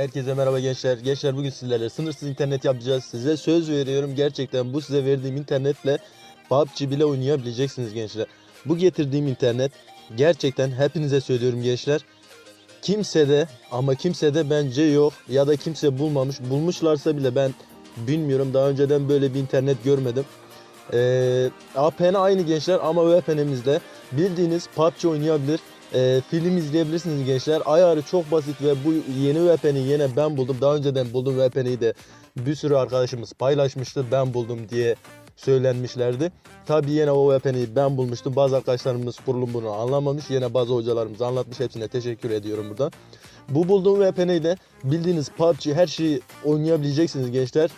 Herkese merhaba gençler. Gençler bugün sizlerle sınırsız internet yapacağız. Size söz veriyorum gerçekten bu size verdiğim internetle PUBG bile oynayabileceksiniz gençler. Bu getirdiğim internet gerçekten hepinize söylüyorum gençler. Kimsede ama kimsede bence yok ya da kimse bulmamış. Bulmuşlarsa bile ben bilmiyorum. Daha önceden böyle bir internet görmedim. Ee, APN aynı gençler ama VPN'imizde bildiğiniz PUBG oynayabilir. Ee, film izleyebilirsiniz gençler. Ayarı çok basit ve bu yeni VPN'i yine ben buldum. Daha önceden buldum VPN'i de bir sürü arkadaşımız paylaşmıştı. Ben buldum diye söylenmişlerdi. Tabii yine o VPN'i ben bulmuştum. Bazı arkadaşlarımız kurulum bunu anlamamış. Yine bazı hocalarımız anlatmış. Hepsine teşekkür ediyorum buradan. Bu bulduğum VPN'i de bildiğiniz PUBG her şeyi oynayabileceksiniz gençler.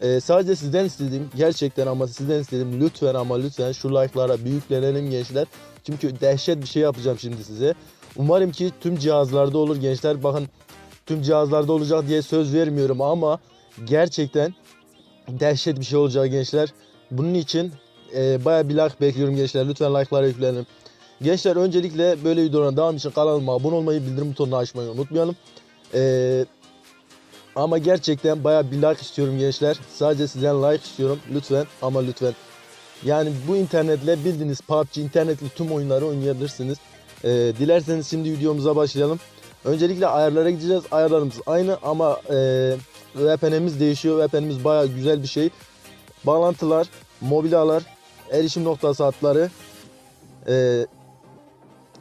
Ee, sadece sizden istediğim gerçekten ama sizden istediğim lütfen ama lütfen şu like'lara büyüklenelim gençler. Çünkü dehşet bir şey yapacağım şimdi size. Umarım ki tüm cihazlarda olur gençler. Bakın tüm cihazlarda olacak diye söz vermiyorum ama gerçekten dehşet bir şey olacak gençler. Bunun için e, baya bir like bekliyorum gençler. Lütfen like'lara yüklenin. Gençler öncelikle böyle videoların devam için kanalıma abone olmayı, bildirim butonunu açmayı unutmayalım. Eee ama gerçekten baya bir like istiyorum gençler. Sadece sizden like istiyorum. Lütfen ama lütfen. Yani bu internetle bildiğiniz PUBG internetli tüm oyunları oynayabilirsiniz. Ee, dilerseniz şimdi videomuza başlayalım. Öncelikle ayarlara gideceğiz. Ayarlarımız aynı ama e, VPN'imiz değişiyor. VPN'imiz baya güzel bir şey. Bağlantılar, mobil ağlar, erişim noktası hatları, e,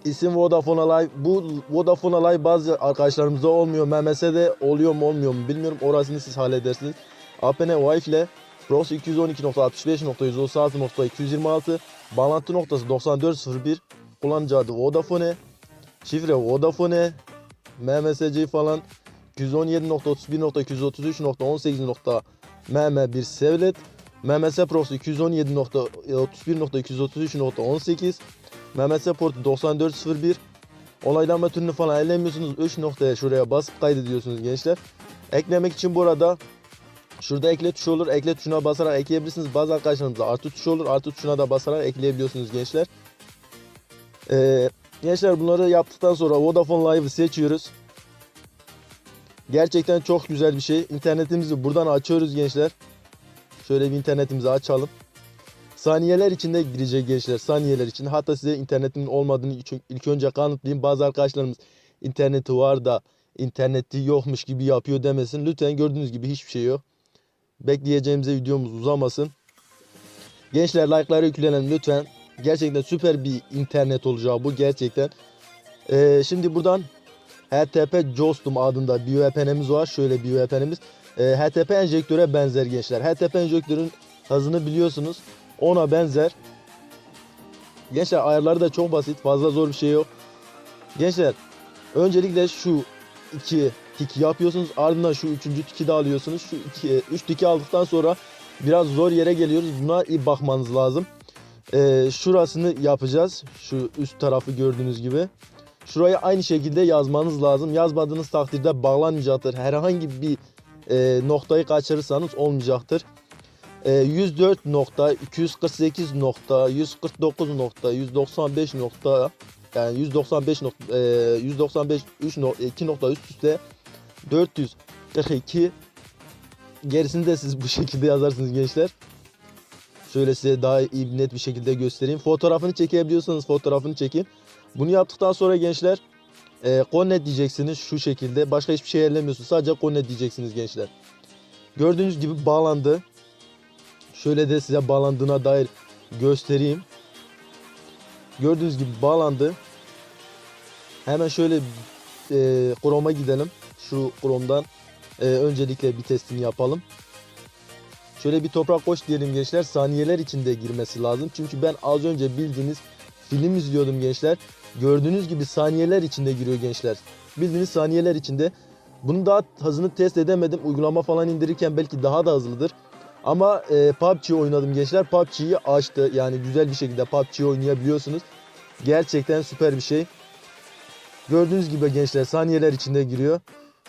İsim Vodafone Live. Bu Vodafone Live bazı arkadaşlarımızda olmuyor. MMS'de oluyor mu olmuyor mu bilmiyorum. Orasını siz halledersiniz. APN Wi-Fi ile Pros 212.65.196.226 Bağlantı noktası 9401 Kullanıcı adı Vodafone Şifre Vodafone MMSC falan 217.31.233.18. bir Sevlet MMS Pros 217.31.233.18 MMS portu 9401 Onaylama türünü falan ellemiyorsunuz. 3 noktaya şuraya basıp kaydediyorsunuz gençler. Eklemek için burada şurada ekle tuşu olur. Ekle tuşuna basarak ekleyebilirsiniz. Bazı arkadaşlarımızda artı tuşu olur. Artı tuşuna da basarak ekleyebiliyorsunuz gençler. Ee, gençler bunları yaptıktan sonra Vodafone Live'ı seçiyoruz. Gerçekten çok güzel bir şey. İnternetimizi buradan açıyoruz gençler. Şöyle bir internetimizi açalım. Saniyeler içinde girecek gençler. Saniyeler içinde. Hatta size internetimin olmadığını ilk- önce kanıtlayayım. Bazı arkadaşlarımız interneti var da interneti yokmuş gibi yapıyor demesin. Lütfen gördüğünüz gibi hiçbir şey yok. Bekleyeceğimize videomuz uzamasın. Gençler like'lara yüklenelim lütfen. Gerçekten süper bir internet olacağı bu gerçekten. Ee, şimdi buradan HTTP Jostum adında bir VPN'imiz var. Şöyle bir VPN'imiz. Ee, HTTP enjektöre benzer gençler. HTTP enjektörün hızını biliyorsunuz. Ona benzer. Gençler ayarları da çok basit. Fazla zor bir şey yok. Gençler öncelikle şu iki tiki yapıyorsunuz. Ardından şu üçüncü tiki de alıyorsunuz. Şu iki, üç tiki aldıktan sonra biraz zor yere geliyoruz. Buna iyi bakmanız lazım. Ee, şurasını yapacağız. Şu üst tarafı gördüğünüz gibi. Şuraya aynı şekilde yazmanız lazım. Yazmadığınız takdirde bağlanmayacaktır. Herhangi bir e, noktayı kaçırırsanız olmayacaktır. E, 104 nokta, 248 nokta, 149 nokta, 195 nokta yani 195 nokta, e, 195 3 nokta, 2 nokta üst üste 442 gerisini de siz bu şekilde yazarsınız gençler. Şöyle size daha iyi net bir şekilde göstereyim. Fotoğrafını çekebiliyorsanız fotoğrafını çekin. Bunu yaptıktan sonra gençler e, connect diyeceksiniz şu şekilde. Başka hiçbir şey ellemiyorsunuz. Sadece connect diyeceksiniz gençler. Gördüğünüz gibi bağlandı. Şöyle de size bağlandığına dair göstereyim. Gördüğünüz gibi bağlandı. Hemen şöyle e, Chrome'a gidelim. Şu Chrome'dan e, öncelikle bir testini yapalım. Şöyle bir toprak koş diyelim gençler. Saniyeler içinde girmesi lazım. Çünkü ben az önce bildiğiniz film izliyordum gençler. Gördüğünüz gibi saniyeler içinde giriyor gençler. Bildiğiniz saniyeler içinde. Bunu daha hızını test edemedim. Uygulama falan indirirken belki daha da hızlıdır. Ama e, PUBG oynadım gençler. PUBG'yi açtı. Yani güzel bir şekilde PUBG oynayabiliyorsunuz. Gerçekten süper bir şey. Gördüğünüz gibi gençler saniyeler içinde giriyor.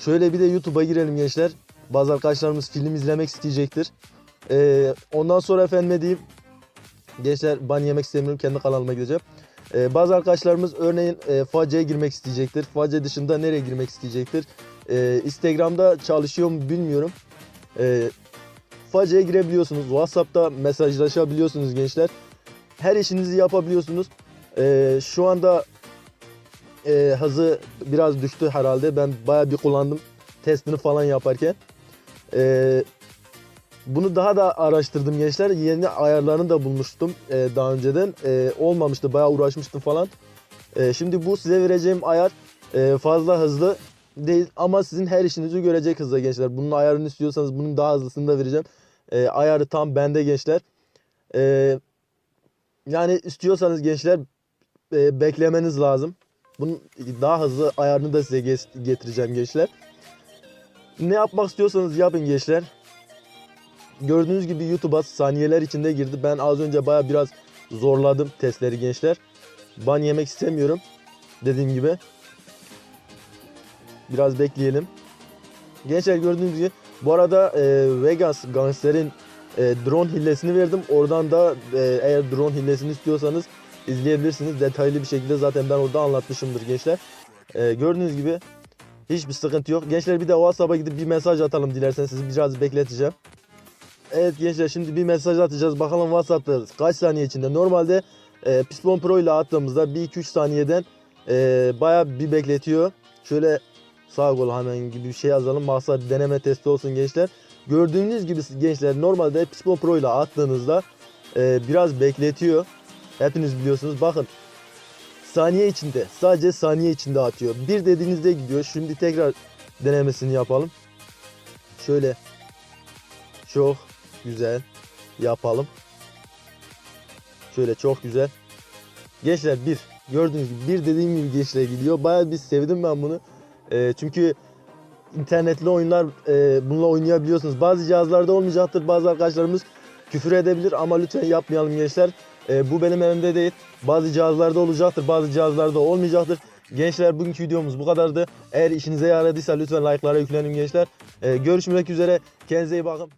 Şöyle bir de YouTube'a girelim gençler. Bazı arkadaşlarımız film izlemek isteyecektir. E, ondan sonra efendim diyeyim. Gençler ban yemek istemiyorum. Kendi kanalıma gideceğim. E, bazı arkadaşlarımız örneğin e, FAC'ye girmek isteyecektir. FAC dışında nereye girmek isteyecektir? Ee, Instagram'da çalışıyor mu bilmiyorum. Ee, Faca'ya girebiliyorsunuz. WhatsApp'ta mesajlaşabiliyorsunuz gençler. Her işinizi yapabiliyorsunuz. Ee, şu anda e, hızı biraz düştü herhalde. Ben baya bir kullandım testini falan yaparken. Ee, bunu daha da araştırdım gençler. Yeni ayarlarını da bulmuştum e, daha önceden. E, olmamıştı. Bayağı uğraşmıştım falan. E, şimdi bu size vereceğim ayar e, fazla hızlı değil ama sizin her işinizi görecek hızda gençler. Bunun ayarını istiyorsanız bunun daha hızlısını da vereceğim. E, ayarı tam bende gençler. E, yani istiyorsanız gençler e, beklemeniz lazım. Bunun daha hızlı ayarını da size getireceğim gençler. Ne yapmak istiyorsanız yapın gençler. Gördüğünüz gibi YouTube'a saniyeler içinde girdi. Ben az önce baya biraz zorladım testleri gençler. Ban yemek istemiyorum. Dediğim gibi. Biraz bekleyelim. Gençler gördüğünüz gibi bu arada e, Vegas Gangster'in e, drone hillesini verdim. Oradan da e, eğer drone hillesini istiyorsanız izleyebilirsiniz. Detaylı bir şekilde zaten ben orada anlatmışımdır gençler. E, gördüğünüz gibi hiçbir sıkıntı yok. Gençler bir de WhatsApp'a gidip bir mesaj atalım dilerseniz sizi biraz bekleteceğim. Evet gençler şimdi bir mesaj atacağız. Bakalım WhatsApp'ta kaç saniye içinde. Normalde e, Pispon Pro ile attığımızda 1-2-3 saniyeden e, baya bir bekletiyor. Şöyle sağ gol hemen gibi bir şey yazalım. Maksat deneme testi olsun gençler. Gördüğünüz gibi gençler normalde Pispon Pro ile attığınızda e, biraz bekletiyor. Hepiniz biliyorsunuz. Bakın saniye içinde sadece saniye içinde atıyor. Bir dediğinizde gidiyor. Şimdi tekrar denemesini yapalım. Şöyle çok güzel yapalım. Şöyle çok güzel. Gençler bir gördüğünüz gibi bir dediğim gibi gençler gidiyor. Bayağı bir sevdim ben bunu. Ee, çünkü internetli oyunlar e, bununla oynayabiliyorsunuz. Bazı cihazlarda olmayacaktır. Bazı arkadaşlarımız küfür edebilir ama lütfen yapmayalım gençler. Ee, bu benim elimde değil. Bazı cihazlarda olacaktır, bazı cihazlarda olmayacaktır. Gençler bugünkü videomuz bu kadardı. Eğer işinize yaradıysa lütfen like'lara yüklenin gençler. Ee, görüşmek üzere. Kendinize iyi bakın.